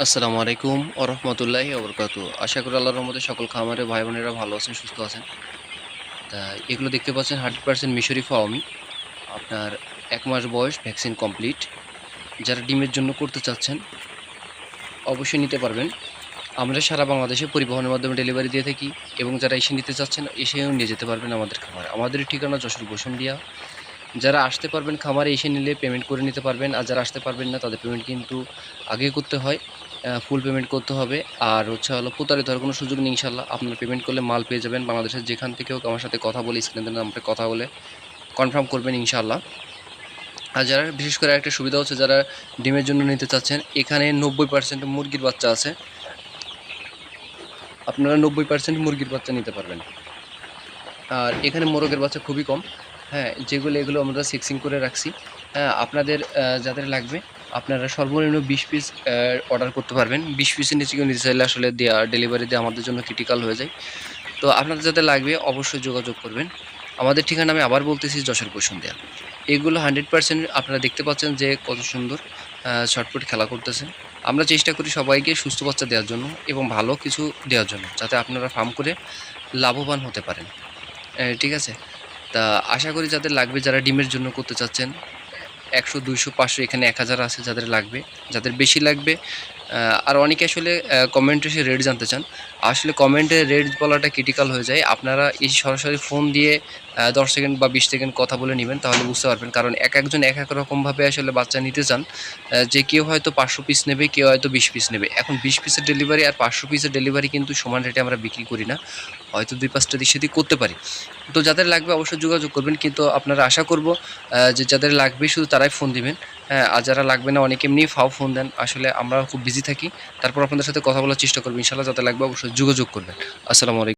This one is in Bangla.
আসসালামু আলাইকুম ও রহমতুল্লাহি ওবরকাতু আশা করি আল্লাহর রহমতে সকল খামারে ভাই বোনেরা ভালো আছেন, সুস্থ আছেন। তা এগুলো দেখতে পাচ্ছেন হান্ড্রেড পার্সেন্ট মিশরি ফাওমি আপনার এক মাস বয়স, ভ্যাকসিন কমপ্লিট। যারা ডিমের জন্য করতে চাচ্ছেন, অবশ্যই নিতে পারবেন। আমরা সারা বাংলাদেশে পরিবহনের মাধ্যমে ডেলিভারি দিয়ে থাকি এবং যারা এসে নিতে চাচ্ছেন, এসেও নিয়ে যেতে পারবেন আমাদের খামারে। আমাদের ঠিকানা যশোর বসুন্ধিয়া যারা আসতে পারবেন খামারে এসে নিলে পেমেন্ট করে নিতে পারবেন, আর যারা আসতে পারবেন না, তাদের পেমেন্ট কিন্তু আগে করতে হয় ফুল পেমেন্ট করতে হবে। আর হচ্ছে হলো, প্রতারিত হওয়ার কোনো সুযোগ নেই ইনশাল্লাহ আপনার পেমেন্ট করলে মাল পেয়ে যাবেন। বাংলাদেশের যেখান থেকেও আমার সাথে কথা বলে স্ক্রিনের নাম্বারে কথা বলে কনফার্ম করবেন ইনশাল্লাহ আর যারা, বিশেষ করে একটা সুবিধা হচ্ছে, যারা ডিমের জন্য নিতে চাচ্ছেন, এখানে নব্বই পার্সেন্ট মুরগির বাচ্চা আছে। আপনারা নব্বই পার্সেন্ট মুরগির বাচ্চা নিতে পারবেন। আর এখানে মোরগের বাচ্চা খুবই কম। হ্যাঁ যেগুলো, এগুলো আমরা সিক্সিং করে রাখছি। হ্যাঁ আপনাদের যাদের লাগবে, আপনারা সর্বনিম্ন বিশ পিস অর্ডার করতে পারবেন। বিশ পিসের নিচে কেউ নিতে চাইলে আসলে দেওয়া ডেলিভারি দেওয়া আমাদের জন্য ক্রিটিক্যাল হয়ে যায়। তো আপনাদের যাদের লাগবে, অবশ্যই যোগাযোগ করবেন। আমাদের ঠিকানা আমি আবার বলতেছি যশোর দেয়া এগুলো হান্ড্রেড পার্সেন্ট আপনারা দেখতে পাচ্ছেন যে কত সুন্দর ছটপট খেলা করতেছে। আমরা চেষ্টা করি সবাইকে সুস্থ বাচ্চা দেওয়ার জন্য এবং ভালো কিছু দেওয়ার জন্য, যাতে আপনারা ফার্ম করে লাভবান হতে পারেন। ঠিক আছে? তা আশা করি যাদের লাগবে, যারা ডিমের জন্য করতে চাচ্ছেন, একশো, দুইশো, পাঁচশো, এখানে এক হাজার আছে যাদের লাগবে। যাদের বেশি লাগবে আর অনেকে আসলে কমেন্টে এসে রেট জানতে চান। আসলে কমেন্টে রেট বলাটা ক্রিটিক্যাল হয়ে যায়। আপনারা এই সরাসরি ফোন দিয়ে দশ সেকেন্ড বা বিশ সেকেন্ড কথা বলে নেবেন, তাহলে বুঝতে পারবেন। কারণ এক একজন এক এক রকমভাবে আসলে বাচ্চা নিতে চান যে কেউ হয়তো পাঁচশো পিস নেবে, কেউ হয়তো বিশ পিস নেবে। এখন বিশ পিসের ডেলিভারি আর পাঁচশো পিসের ডেলিভারি কিন্তু সমান রেটে আমরা বিক্রি করি না। হয়তো দুই পাঁচটা দিক সেদিক করতে পারি। তো যাদের লাগবে অবশ্যই যোগাযোগ করবেন, কিন্তু আপনারা আশা করব যে যাদের লাগবে শুধু তারাই ফোন দিবেন। হ্যাঁ আর যারা লাগবে না, অনেকে এমনি ফাও ফোন দেন। আসলে আমরা খুব বিজি থাকি। তারপর আপনাদের সাথে কথা বলার চেষ্টা করব। ইনশাল্লাহ যাদের লাগবে অবশ্যই যোগাযোগ করবেন। আসসালামু আলাইকুম।